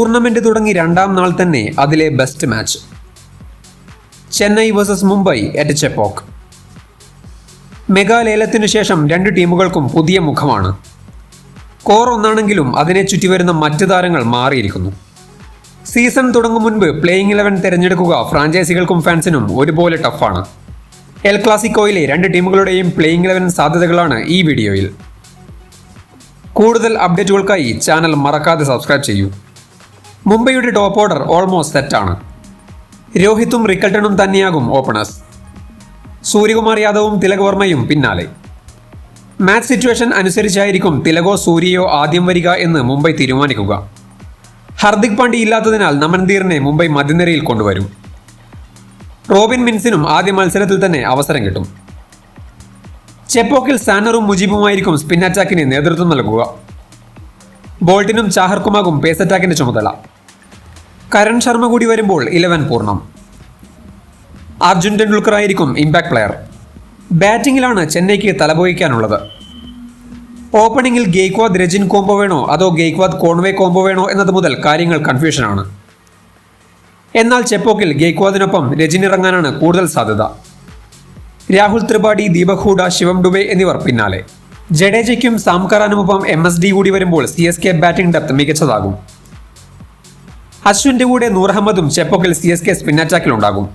Tournament തുടങ്ങി രണ്ടാം നാൾ തന്നെ അതിലെ best match Chennai versus Mumbai at Chepauk mega ലേലത്തിനു ശേഷം രണ്ട് ടീമുകൾക്കും പുതിയ മുഖമാണ്. കോർ ഒന്നാണെങ്കിലും അതിനെ ചുറ്റിവരുന്ന മറ്റ് താരങ്ങൾ മാറിയിരിക്കുന്നു. സീസൺ തുടങ്ങും മുൻപ് പ്ലേയിങ് ഇലവൻ തിരഞ്ഞെടുക്കുക ഫ്രാഞ്ചൈസികൾക്കും ഫാൻസിനും ഒരുപോലെ ടഫാണ് എൽ ക്ലാസിക്കോയിലെ രണ്ട് ടീമുകളുടെയും പ്ലേയിങ് ഇലവൻ സാധ്യതകളാണ് ഈ വീഡിയോയിൽ കൂടുതൽ അപ്ഡേറ്റുകൾക്കായി ചാനൽ മറക്കാതെ സബ്സ്ക്രൈബ് ചെയ്യൂ. മുംബൈയുടെ ടോപ്പ് ഓർഡർ ഓൾമോസ്റ്റ് സെറ്റാണ് രോഹിത്തും റിക്കൽട്ടണും തന്നെയാകും ഓപ്പണേഴ്സ്. സൂര്യകുമാർ യാദവും തിലക് വർമ്മയും പിന്നാലെ. മാച്ച് സിറ്റുവേഷൻ അനുസരിച്ചായിരിക്കും തിലകോ സൂര്യയോ ആദ്യം വരിക എന്ന് മുംബൈ തീരുമാനിക്കുക. ഹർദിക് പാണ്ഡ്യ ഇല്ലാത്തതിനാൽ നമൻദീറിനെ മുംബൈ മധ്യനിരയിൽ കൊണ്ടുവരും. റോബിൻ മിൻസിനും ആദ്യ മത്സരത്തിൽ തന്നെ അവസരം കിട്ടും. ചെപ്പോക്കിൽ സാനറും മുജീബുമായിരിക്കും സ്പിൻ അറ്റാക്കിന് നേതൃത്വം നൽകുക. ബോൾട്ടിനും ചാഹർക്കുമാകും പേസ് അറ്റാക്കിന്റെ ചുമതല. കരൺ ശർമ്മ കൂടി വരുമ്പോൾ ഇലവൻ പൂർണം. അർജുൻ ടെണ്ടുൽക്കർ ആയിരിക്കും ഇമ്പാക്ട് പ്ലെയർ ബാറ്റിംഗിലാണ് ചെന്നൈക്ക് തലപോയിക്കാനുള്ളത്. ഓപ്പണിംഗിൽ ഗെയ്ക്വാദ് രജിൻ കോംബോ വേണോ? അതോ ഗെയ്ക്വാദ് കോൺവേ കോംബോ വേണോ എന്നത് മുതൽ കാര്യങ്ങൾ കൺഫ്യൂഷനാണ് എന്നാൽ ചെപ്പോക്കിൽ ഗെയ്ക്വാദിനൊപ്പം രജിൻ ഇറങ്ങാനാണ് കൂടുതൽ സാധ്യത. രാഹുൽ ത്രിപാഠി ദീപക് ഹൂഡ ശിവം ഡുബെ എന്നിവർ പിന്നാലെ. ജഡേജയ്ക്കും സാംകറാനുമൊപ്പം എം എസ് ഡി കൂടി വരുമ്പോൾ C S K batting depth മികച്ചതാകും. അശ്വിന്റെ കൂടെ നൂർ അഹമ്മദും ചെപ്പോക്കിൽ സി എസ് കെ സ്പിൻ അറ്റാക്കിലുണ്ടാകും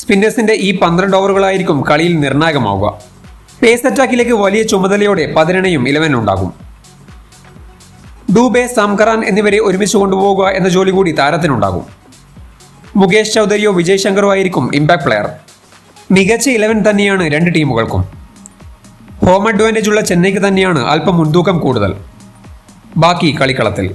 സ്പിന്നേഴ്സിന്റെ ഈ പന്ത്രണ്ട് ഓവറുകളായിരിക്കും കളിയിൽ നിർണായകമാവുക. പേസ് അറ്റാക്കിലേക്ക് വലിയ ചുമതലയോടെ പതിനെണ്ണയും ഇലവൻ ഉണ്ടാകും. ഡൂബെ സാംകറാൻ എന്നിവരെ ഒരുമിച്ച് കൊണ്ടുപോകുക എന്ന ജോലി കൂടി താരത്തിനുണ്ടാകും. മുകേഷ് ചൗധരിയോ വിജയ് ശങ്കറോ ആയിരിക്കും ഇമ്പാക്ട് പ്ലെയർ മികച്ച ഇലവൻ തന്നെയാണ് രണ്ട് ടീമുകൾക്കും. ഹോം അഡ്വാന്റേജ് ഉള്ള ചെന്നൈക്ക് തന്നെയാണ് അല്പം മുൻതൂക്കം കൂടുതൽ. ബാക്കി കളിക്കളത്തിൽ.